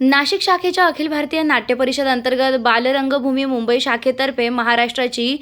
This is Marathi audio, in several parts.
नाशिक शाखेच्या अखिल भारतीय नाट्य परिषद अंतर्गत बालरंगभूमी मुंबई शाखेतर्फे महाराष्ट्राची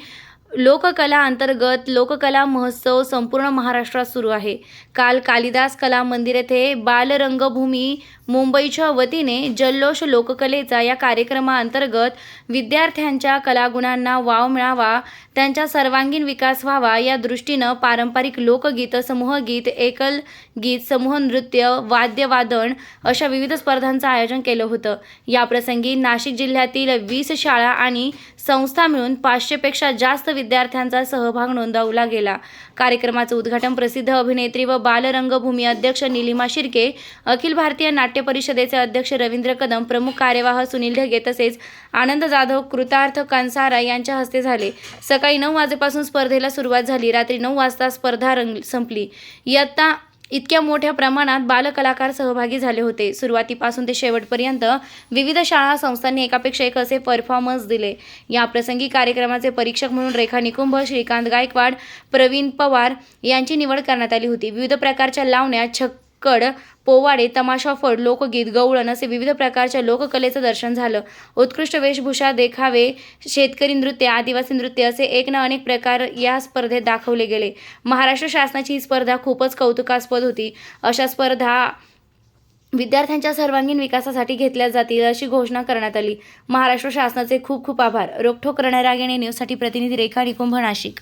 लोककला अंतर्गत लोककला महोत्सव संपूर्ण महाराष्ट्रात सुरू आहे. काल कालिदास कला मंदिर येथे बालरंगभूमी मुंबईच्या वतीने जल्लोष लोककलेचा या कार्यक्रमाअंतर्गत विद्यार्थ्यांच्या कलागुणांना वाव मिळावा त्यांचा सर्वांगीण विकास व्हावा या दृष्टीनं पारंपरिक लोकगीत समूहगीत एकल गीत समूह नृत्य वाद्यवादन अशा विविध स्पर्धांचं आयोजन केलं होतं. याप्रसंगी नाशिक जिल्ह्यातील वीस शाळा आणि संस्था मिळून पाचशेपेक्षा जास्त विद्यार्थ्यांचा सहभाग नोंदवला गेला. कार्यक्रमाचं उद्घाटन प्रसिद्ध अभिनेत्री व बालरंगभूमी अध्यक्ष निलिमा शिर्के अखिल भारतीय नाट्य परिषदेचे अध्यक्ष रवींद्र कदम प्रमुख कार्यवाह सुनील ढगे तसेच आनंद जाधव कृतार्थ कांसारा यांच्या हस्ते झाले. सकाळी नऊ वाजेपासून स्पर्धेला सुरुवात झाली. रात्री नऊ वाजता स्पर्धा रंग संपली. इयत्ता इतक्या मोठ्या प्रमाणात बालकलाकार सहभागी झाले होते. सुरुवातीपासून ते शेवटपर्यंत विविध शाळा संस्थांनी एकापेक्षा एक असे परफॉर्मन्स दिले. या प्रसंगी कार्यक्रमाचे परीक्षक म्हणून रेखा निकुंभ श्रीकांत गायकवाड प्रवीण पवार यांची निवड करण्यात आली होती. विविध प्रकारच्या लावण्या कड पोवाडे तमाशा फड लोकगीत गवळण असे विविध प्रकारच्या लोककलेचं दर्शन झालं. उत्कृष्ट वेशभूषा देखावे शेतकरी नृत्य आदिवासी नृत्य असे एक ना अनेक प्रकार या स्पर्धेत दाखवले गेले. महाराष्ट्र शासनाची ही स्पर्धा खूपच कौतुकास्पद होती. अशा स्पर्धा विद्यार्थ्यांच्या सर्वांगीण विकासासाठी घेतल्या जातील अशी घोषणा करण्यात आली. महाराष्ट्र शासनाचे खूप खूप आभार. रोखोक करणाऱ्या न्यूजसाठी प्रतिनिधी रेखा निकुंभ नाशिक.